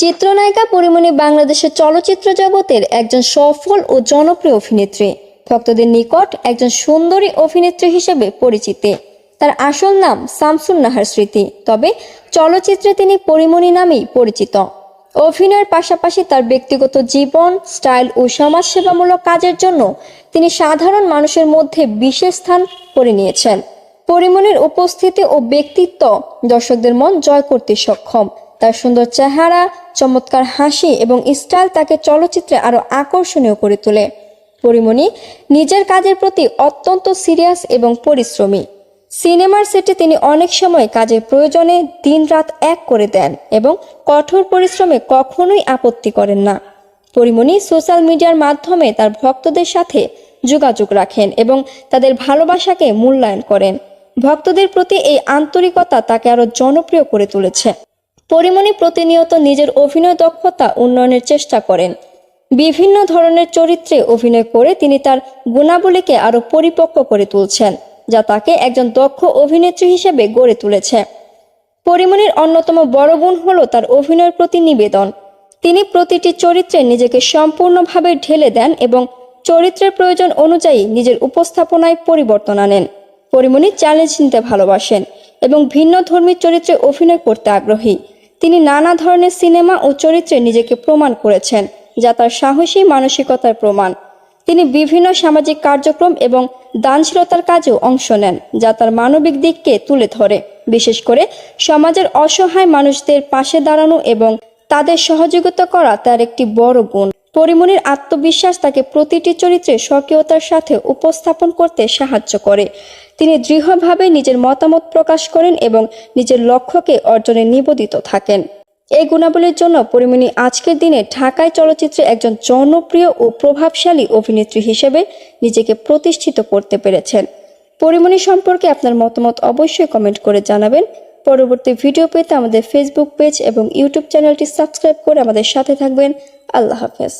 চিত্রনায়িকা পরিমণি বাংলাদেশের চলচ্চিত্র জগতের একজন সফল ও জনপ্রিয় অভিনেত্রী। ভক্তদের নিকট একজন সুন্দরী অভিনেত্রী হিসেবে পরিচিতি। তার আসল নাম শামসুন নাহার স্মৃতি, তবে চলচ্চিত্রে তিনি পরিমণি নামেই পরিচিত। অভিনয়ের পাশাপাশি তার ব্যক্তিগত জীবন, স্টাইল ও সমাজসেবামূলক কাজের জন্য তিনি সাধারণ মানুষের মধ্যে বিশেষ স্থান করে নিয়েছেন। পরিমণির উপস্থিতি ও ব্যক্তিত্ব দর্শকদের মন জয় করতে সক্ষম। তার সুন্দর চেহারা চমৎকার হাসি এবং স্টাইল তাকে চলচ্চিত্রে আরও আকর্ষণীয় করে তোলে। পরিমণি নিজের কাজের প্রতি অত্যন্ত সিরিয়াস এবং পরিশ্রমী। সিনেমার সেটে তিনি অনেক সময় কাজের প্রয়োজনে দিনরাত এক করে দেন এবং কঠোর পরিশ্রমে কখনোই আপত্তি করেন না। পরিমণি সোশ্যাল মিডিয়ার মাধ্যমে তার ভক্তদের সাথে যোগাযোগ রাখেন এবং তাদের ভালোবাসাকে মূল্যায়ন করেন। ভক্তদের প্রতি এই আন্তরিকতা তাকে আরও জনপ্রিয় করে তুলেছে। পরিমণি প্রতিনিয়ত নিজের অভিনয় দক্ষতা উন্নয়নের চেষ্টা করেন। বিভিন্ন ধরনের চরিত্রে অভিনয় করে তিনি তার গুণাবলীকে আরও পরিপক্ক করে তুলছেন, যা তাকে একজন দক্ষ অভিনেত্রী হিসেবে গড়ে তুলেছে। পরিমণির অন্যতম বড় গুণ হল তার অভিনয়ের প্রতি নিবেদন। তিনি প্রতিটি চরিত্রে নিজেকে সম্পূর্ণভাবে ঢেলে দেন এবং চরিত্রের প্রয়োজন অনুযায়ী নিজের উপস্থাপনায় পরিবর্তন আনেন। পরিমণি চ্যালেঞ্জ নিতে ভালোবাসেন এবং ভিন্ন ধর্মী চরিত্রে অভিনয় করতে আগ্রহী। তিনি নানা ধরনের সিনেমা ও চরিত্রে নিজেকে প্রমাণ করেছেন, যা তার সাহসী মানসিকতার প্রমাণ। তিনি বিভিন্ন সামাজিক কার্যক্রম এবং দানশীলতার কাজেও অংশ নেন, যা তার মানবিক দিককে তুলে ধরে। বিশেষ করে সমাজের অসহায় মানুষদের পাশে দাঁড়ানো এবং তাদের সহযোগিতা করা তার একটি বড় গুণ। পরিমণির আত্মবিশ্বাস তাকে প্রতিটি চরিত্রে স্বকীয়তার সাথে উপস্থাপন করতে সাহায্য করে। তিনি দৃঢ়ভাবে নিজের মতামত প্রকাশ করেন এবং নিজের লক্ষ্যকে অর্জনে নিবেদিত থাকেন। এই গুণাবলীর জন্য পরিমণি আজকের দিনে ঢাকায় চলচ্চিত্রে একজন জনপ্রিয় ও প্রভাবশালী অভিনেত্রী হিসেবে নিজেকে প্রতিষ্ঠিত করতে পেরেছেন। পরিমণি সম্পর্কে আপনার মতামত অবশ্যই কমেন্ট করে জানাবেন। পরবর্তী ভিডিও পেতে আমাদের ফেসবুক পেজ এবং ইউটিউব চ্যানেলটি সাবস্ক্রাইব করে আমাদের সাথে থাকবেন। আল্লাহ হাফেজ।